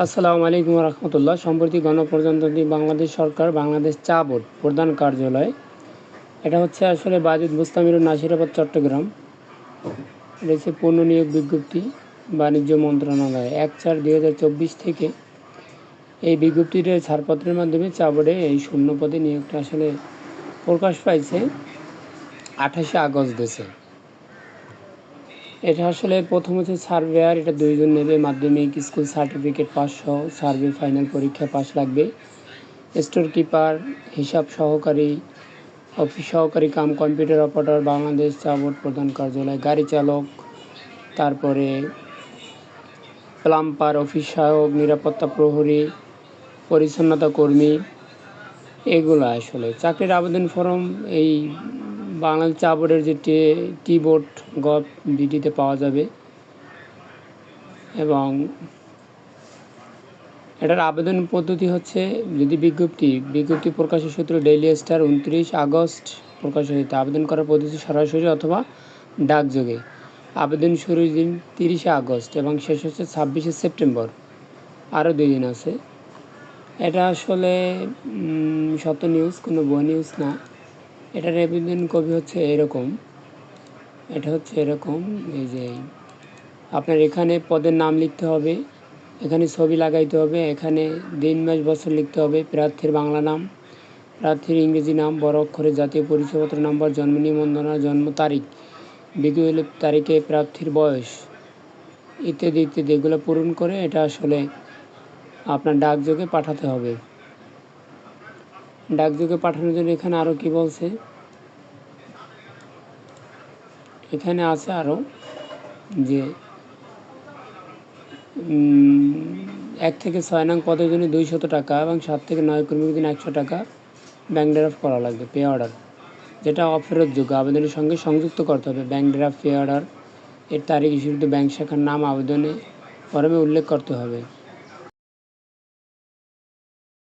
আসসালামু আলাইকুম রহমতুল্লাহ। সম্প্রতি গণপ্রজাতন্ত্রী বাংলাদেশ সরকার, বাংলাদেশ চা বোর্ড প্রধান কার্যালয়, এটা হচ্ছে আসলে বাজিদ মুস্তামির নাসিরাবাদ, চট্টগ্রাম, এটা হচ্ছে পণ্য নিয়োগ বিজ্ঞপ্তি, বাণিজ্য মন্ত্রণালয়, এক চার দুই থেকে এই বিজ্ঞপ্তির ছাড়পত্রের মাধ্যমে চা বোর্ডে এই শূন্য পদে নিয়োগটা আসলে প্রকাশ পাইছে, আঠাশে আগস্ট দেশে। এটা আসলে প্রথম হচ্ছে সার্ভেয়ার, এটা দুইজন নেবে, মাধ্যমিক স্কুল সার্টিফিকেট পাস সহ, সার্ভে ফাইনাল পরীক্ষা পাস লাগবে। স্টোর কিপার, হিসাব সহকারী, অফিস সহকারী, কাম কম্পিউটার অপারেটর, বাংলাদেশ চা বোর্ড প্রধান কার্যালয়, গাড়ি চালক, তারপরে প্লাম্পার অফিস সহায়ক, নিরাপত্তা প্রহরী, পরিচ্ছন্নতা কর্মী, এগুলো আসলে। চাকরির আবেদন ফর্ম এই বাংলাদেশ চা বোর্ডের যে বোর্ড গভ বিডিতে পাওয়া যাবে। এবং এটার আবেদন পদ্ধতি হচ্ছে, যদি বিজ্ঞপ্তি বিজ্ঞপ্তি প্রকাশের সূত্র ডেইলি স্টার উনত্রিশ আগস্ট প্রকাশ হয়েছে। আবেদন করার পদ্ধতি সরাসরি অথবা ডাকযোগে। আবেদন শুরুর দিন তিরিশে আগস্ট এবং শেষ হচ্ছে ছাব্বিশে সেপ্টেম্বর। আরও দুই দিন আছে। এটা আসলে সত্য নিউজ কোনো বই নিউজ না। এটার আবেদন কপি হচ্ছে এরকম। এটা হচ্ছে এরকম, এই যে আপনার এখানে পদের নাম লিখতে হবে, এখানে ছবি লাগাইতে হবে, এখানে দিন, মাস, বছর লিখতে হবে, প্রার্থীর বাংলা নাম, প্রার্থীর ইংরেজি নাম, বড় অক্ষরে জাতীয় পরিচয়পত্র নম্বর, জন্ম নিবন্ধনা, জন্ম তারিখ বিকেল তারিখে প্রার্থীর বয়স, ইত্যাদি ইত্যাদি, এগুলো পূরণ করে এটা আসলে আপনার ডাকযোগে পাঠাতে হবে। ডাকযোগে পাঠানোর জন্য এখানে আরও কি বলছে? এখানে আছে আরও যে এক থেকে ছয় নং পদের জন্য দুইশত টাকা এবং সাত থেকে নয় কর্মীর জন্য একশো টাকা ব্যাঙ্ক ড্রাফট করা লাগবে পে অর্ডার যেটা অফেরতযোগ্য আবেদনের সঙ্গে সংযুক্ত করতে হবে। ব্যাঙ্ক ড্রাফট পে অর্ডার এর তারিখ হিসেবে ব্যাঙ্ক শাখার নাম আবেদনে ফর্মে উল্লেখ করতে হবে।